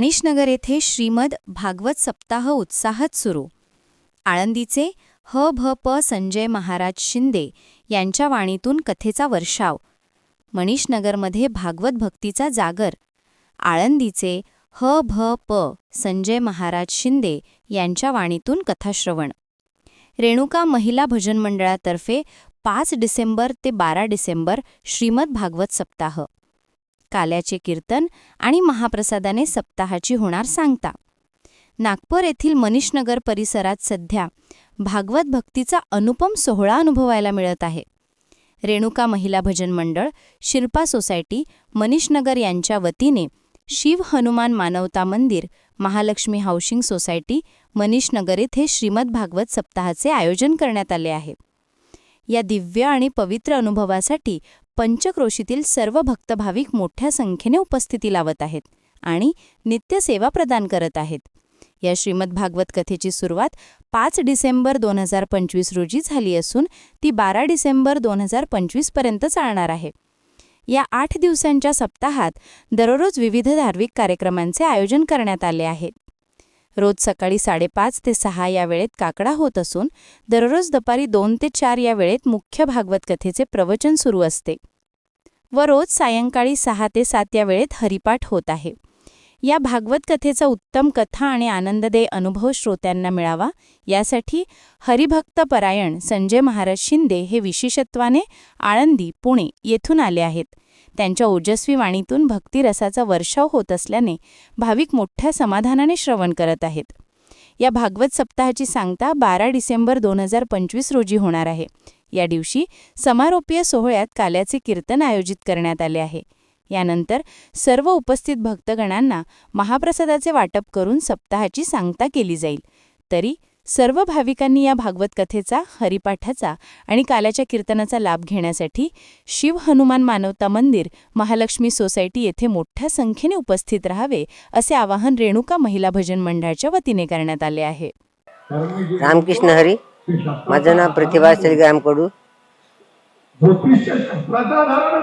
मणिषनगर येथे श्रीमद भागवत सप्ताह उत्साहात सुरू. आळंदीचे ह भ प संजय महाराज शिंदे यांच्या वाणीतून कथेचा वर्षाव. मणिषनगरमध्ये भागवत भक्तीचा जागर. आळंदीचे ह भ प संजय महाराज शिंदे यांच्या वाणीतून कथाश्रवण. रेणुका महिला भजन मंडळातर्फे पाच डिसेंबर ते बारा डिसेंबर श्रीमद भागवत सप्ताह. काल्याचे कीर्तन आणि महाप्रसादाने सप्ताहाची होणार सांगता. नागपूर येथील मनीषनगर परिसरात सध्या भागवत भक्तीचा अनुपम सोहळा अनुभवायला मिळत आहे. रेणुका महिला भजन मंडळ शिल्पा सोसायटी मनीषनगर यांच्या वतीने शिव हनुमान मानवता मंदिर महालक्ष्मी हाऊसिंग सोसायटी मनीषनगर येथे श्रीमद भागवत सप्ताहाचे आयोजन करण्यात आले आहे. या दिव्य आणि पवित्र अनुभवासाठी पंचक्रोशीतील सर्व भक्तभाविक मोठ्या संख्येने उपस्थिती लावत आहेत आणि नित्यसेवा प्रदान करत आहेत. या श्रीमद भागवत कथेची सुरुवात पाच डिसेंबर दोन हजार पंचवीस रोजी झाली असून ती बारा डिसेंबर दोन हजार पंचवीसपर्यंत चालणार आहे. या आठ दिवसांच्या सप्ताहात दररोज विविध धार्मिक कार्यक्रमांचे आयोजन करण्यात आले आहे. रोज सकाळी साडेपाच ते सहा या वेळेत काकडा होत असून दररोज दुपारी दोन ते चार या वेळेत मुख्य भागवत कथेचे प्रवचन सुरू असते व रोज सायंकाळी सहा ते सात या वेळेत हरिपाठ होत आहे. या भागवत कथेचा उत्तम कथा आणि आनंददेय अनुभव श्रोत्यांना मिळावा यासाठी हरिभक्त परायण संजय महाराज शिंदे हे विशेषत्वाने आळंदी पुणे येथून आले आहेत. त्यांच्या ओजस्वी वाणीतून भक्तिरसाचा वर्षाव होत असल्याने भाविक मोठ्या समाधानाने श्रवण करत आहेत. या भागवत सप्ताहाची सांगता बारा डिसेंबर दोन हजार पंचवीस रोजी होणार आहे. या दिवशी समारोपीय सोहळ्यात काल्याचे कीर्तन आयोजित करण्यात आले आहे. यानंतर सर्व उपस्थित भक्तगणांना महाप्रसादाचे वाटप करून सप्ताहाची सांगता केली जाईल. तरी सर्व भाविकांनी या भागवत कथेचा हरिपाठाचा आणि काल्याच्या कीर्तनाचा लाभ घेण्यासाठी शिव हनुमान मानवता मंदिर महालक्ष्मी सोसायटी येथे मोठ्या संख्येने उपस्थित राहावे असे आवाहन रेणुका महिला भजन मंडळाच्या वतीने करण्यात आले आहे. रामकृष्ण हरी माझं नाव प्रतिभा श्रीग्राम कडू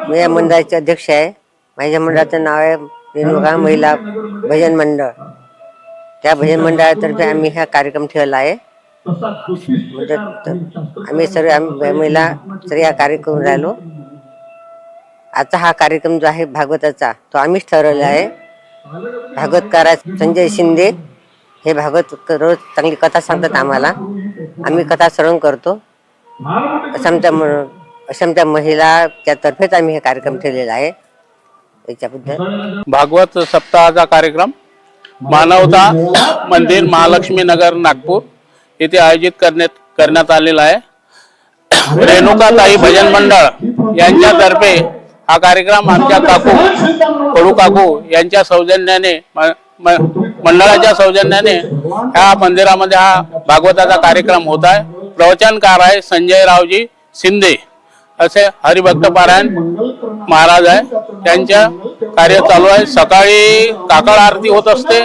मी या मंडळाचे अध्यक्ष आहे. माझ्या मंडळाचं नाव आहे रेणुका महिला भजन मंडळ. त्या भजन मंडळातर्फे आम्ही हा कार्यक्रम ठेवला आहे. म्हणजे आम्ही सर्व आम्ही महिला सर्व हा कार्यक्रम राहिलो. आजचा हा कार्यक्रम जो आहे भागवताचा तो आम्हीच ठरवला आहे. भागवतकार संजय शिंदे हे भागवत रोज चांगली कथा सांगतात आम्हाला. आम्ही कथा श्रवण करतो. असं आमच्या म- असं आमच्या महिलाच्या तर्फेच आम्ही हे कार्यक्रम ठेवलेला आहे. याच्याबद्दल. भागवत सप्ताहाचा कार्यक्रम. मानवता मंदिर महालक्ष्मी नगर नागपूर. येथे आयोजित करण्यात करण्यात आलेला आहे. रेणुकाताई भजन मंडळ यांच्यातर्फे हा कार्यक्रम आमच्या काकू कडू काकू यांच्या सौजन्याने मंडळाच्या सौजन्याने ह्या मंदिरामध्ये हा भागवताचा कार्यक्रम होत आहे. प्रवचनकार आहे संजय रावजी शिंदे असे हरिभक्त पारायण महाराज आहे. त्यांच्या कार्य चालू आहे. सकाळी काकड आरती होत असते.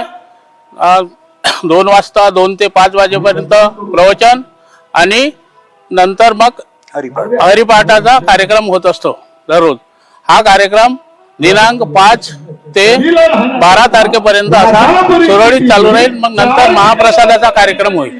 दोन वाजता दोन ते पाच वाजेपर्यंत प्रवचन आणि नंतर मग हरिपाठाचा कार्यक्रम होत असतो दररोज. हा कार्यक्रम दिनांक पाच ते बारा तारखेपर्यंत असा सुरळीत चालू राहील. मग नंतर महाप्रसादाचा कार्यक्रम होईल.